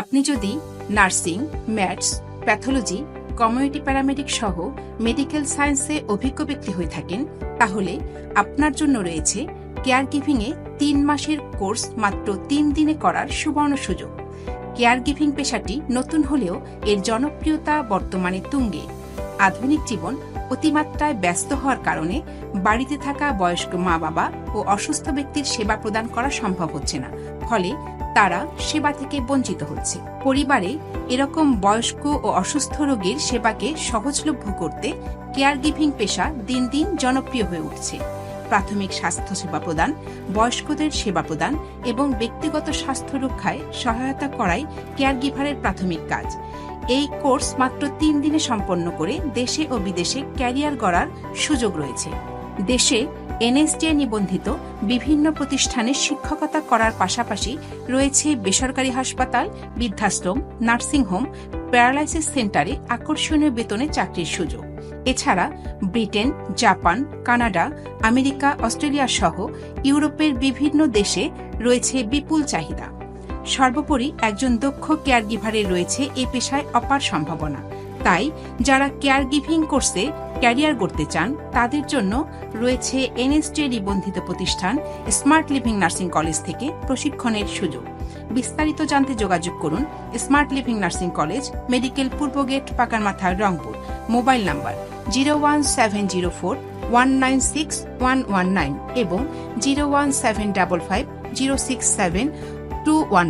আপনি যদি nursing, maths, pathology, community paramedic সহ মেডিকেল সায়েন্সে অভিজ্ঞ ব্যক্তি হয়ে থাকেন, তাহলে আপনার জন্য রয়েছে কেয়ার গিভিংয়ে তিন মাসের কোর্স মাত্র তিন দিনে করার সুবর্ণ সুযোগ। কেয়ার গিভিং পেশাটি নতুন হলেও এর জনপ্রিয়তা বর্তমানে তুঙ্গে। আধুনিক জীবন অতিমাত্রায় ব্যস্ত হওয়ার কারণে বাড়িতে থাকা বয়স্ক মা বাবা ও অসুস্থ ব্যক্তির সেবা প্রদান করা সম্ভব হচ্ছে না। ফলে তারা সেবা থেকে বঞ্চিত হচ্ছে। পরিবারে এরকম বয়স্ক ও অসুস্থ রোগীর সেবাকে সহজলভ্য করতে কেয়ার গিভিং পেশা দিন দিন জনপ্রিয় হয়ে উঠছে। প্রাথমিক স্বাস্থ্য সেবা প্রদান, বয়স্কদের সেবা প্রদান এবং ব্যক্তিগত স্বাস্থ্য রক্ষায় সহায়তা করাই কেয়ার গিভারের প্রাথমিক কাজ। এই কোর্স মাত্র তিন দিনে সম্পন্ন করে দেশে ও বিদেশে ক্যারিয়ার গড়ার সুযোগ রয়েছে। দেশে এনএসডিএ নিবন্ধিত বিভিন্ন প্রতিষ্ঠানে শিক্ষকতা করার পাশাপাশি রয়েছে বেসরকারি হাসপাতাল, বৃদ্ধাশ্রম নার্সিংহোম প্যারালাইসিস সেন্টারে আকর্ষণীয় বেতনে চাকরির সুযোগ। এছাড়া Britain, Japan, Canada, America, Australia সহ ইউরোপের বিভিন্ন দেশে রয়েছে বিপুল চাহিদা। সর্বোপরি একজন দক্ষ কেয়ার গিভারের রয়েছে এই পেশায় অপার সম্ভাবনা। তাই, যারা কেয়ার গিভিং কোর্সে ক্যারিয়ার করতে চান, তাদের জন্য রয়েছে এনএসডি নিবন্ধিত প্রতিষ্ঠান স্মার্ট লিভিং নার্সিং কলেজ থেকে প্রশিক্ষণের সুযোগ। বিস্তারিত জানতে যোগাযোগ করুন smart living nursing college medical পূর্ব gate Pakar Pakarmatha, Rangpur. Mobile number zero one seven zero four one nine six one one nine এবং zero one seven double five zero six seven two one